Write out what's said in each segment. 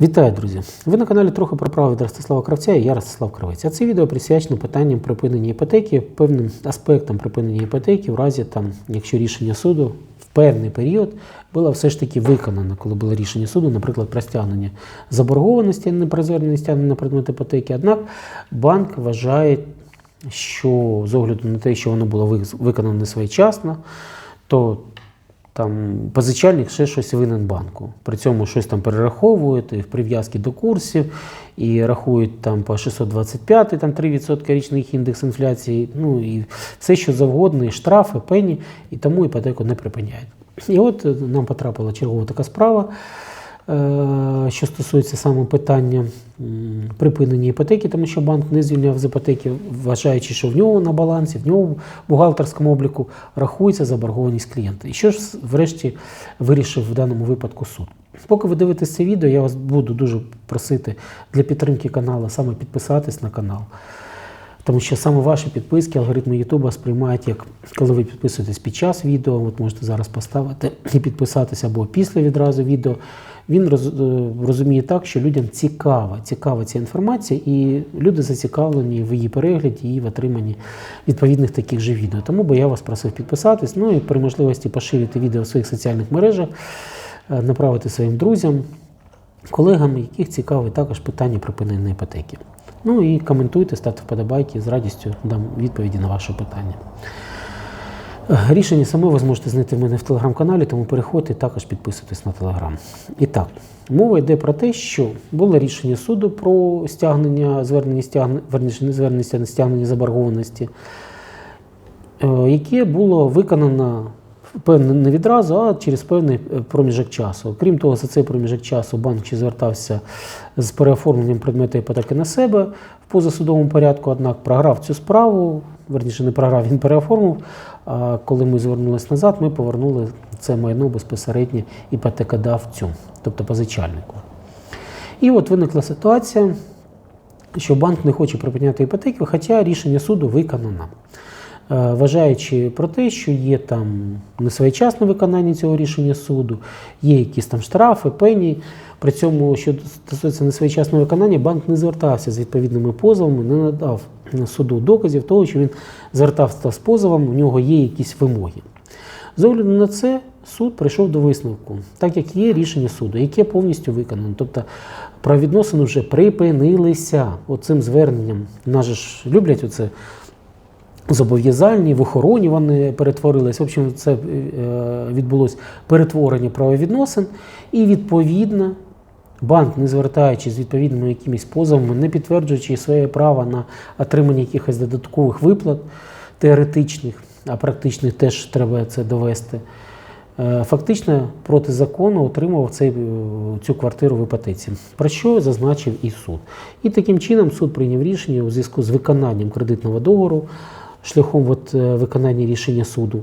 Вітаю, друзі! Ви на каналі трохи про право від Ростислава Кравця і я Ростислав Кравець. А це відео присвячено питанням припинення іпотеки, певним аспектам припинення іпотеки, в разі там, якщо рішення суду в певний період було все ж таки виконано, коли було рішення суду, наприклад, про стягнення заборгованості, не про стягнення на предмет іпотеки. Однак банк вважає, що з огляду на те, що воно було ви- виконано своєчасно, то там позичальник ще щось винен банку. При цьому щось там перераховують і в прив'язки до курсів, і рахують там по 625, там 3% річних індекс інфляції, ну і все, що завгодно, і штрафи, пені, і тому іпотеку не припиняють. І от е, нам потрапила чергова така справа, що стосується саме питання припинення іпотеки, тому що банк не звільняв з іпотеки, вважаючи, що в нього на балансі, в нього в бухгалтерському обліку рахується заборгованість клієнта. І що ж врешті вирішив в даному випадку суд? Поки ви дивитесь це відео, я вас буду дуже просити для підтримки каналу саме підписатись на канал. Тому що саме ваші підписки, алгоритми Ютуба сприймають як коли ви підписуєтесь під час відео, от можете зараз поставити і підписатися або після відразу відео. Він роз, е, розуміє так, що людям цікава, цікава ця інформація, і люди зацікавлені в її перегляді і в отриманні відповідних таких же відео. Тому би я вас просив підписатись, ну і при можливості поширити відео в своїх соціальних мережах, е, направити своїм друзям, колегам, яких цікавить також питання припинення іпотеки. Ну і коментуйте, ставте вподобайки, з радістю дам відповіді на ваше питання. Рішення саме ви зможете знайти в мене в телеграм-каналі, тому переходьте і також підписуйтесь на телеграм. І так, мова йде про те, що було рішення суду про стягнення, звернення стягнення, верніше, не звернення стягнення заборгованості, е, яке було виконано певно не відразу, а через певний е, проміжок часу. Крім того, за цей проміжок часу банк чи звертався з переоформленням предмету іпотеки на себе в позасудовому порядку, однак програв цю справу, верніше не програв, він переоформив. А коли ми звернулися назад, ми повернули це майно безпосередньо іпотекодавцю, тобто позичальнику. І от виникла ситуація, що банк не хоче припиняти іпотеку, хоча рішення суду виконано. Е, Вважаючи про те, що є там несвоєчасне виконання цього рішення суду, є якісь там штрафи, пені. При цьому, що стосується несвоєчасного виконання, банк не звертався з відповідними позовами, не надав суду доказів того, що він звертався з позовом, у нього є якісь вимоги. З огляду на це суд прийшов до висновку, так як є рішення суду, яке повністю виконано. Тобто правовідносини вже припинилися оцим зверненням. Нас же ж люблять оце зобов'язальні, в охороні вони перетворились. В общем, це е, відбулось перетворення правовідносин, і відповідно. Банк, не звертаючись з відповідними якимись позовами, не підтверджуючи своє право на отримання якихось додаткових виплат теоретичних, а практичних теж треба це довести, е, фактично проти закону отримував цей, е, цю квартиру в іпотеці, про що зазначив і суд. І таким чином суд прийняв рішення у зв'язку з виконанням кредитного договору шляхом от, е, виконання рішення суду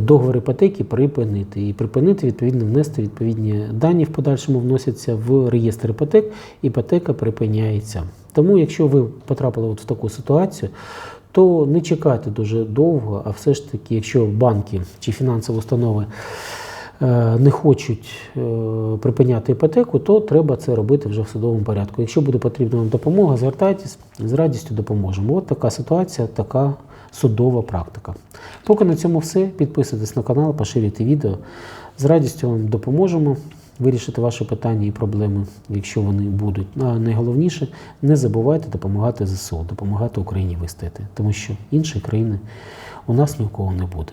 договор іпотеки припинити. І припинити, відповідно, внести відповідні дані в подальшому вносяться в реєстр іпотек, іпотека припиняється. Тому, якщо ви потрапили от в таку ситуацію, то не чекайте дуже довго, а все ж таки, якщо банки чи фінансові установи не хочуть е, припиняти іпотеку, то треба це робити вже в судовому порядку. Якщо буде потрібна вам допомога, звертайтесь, з радістю допоможемо. От така ситуація, така судова практика. Поки на цьому все. Підписуйтесь на канал, поширюйте відео. З радістю вам допоможемо вирішити ваші питання і проблеми, якщо вони будуть. А найголовніше, не забувайте допомагати ЗСУ, допомагати Україні вистояти, тому що іншої країни у нас ні в кого не буде.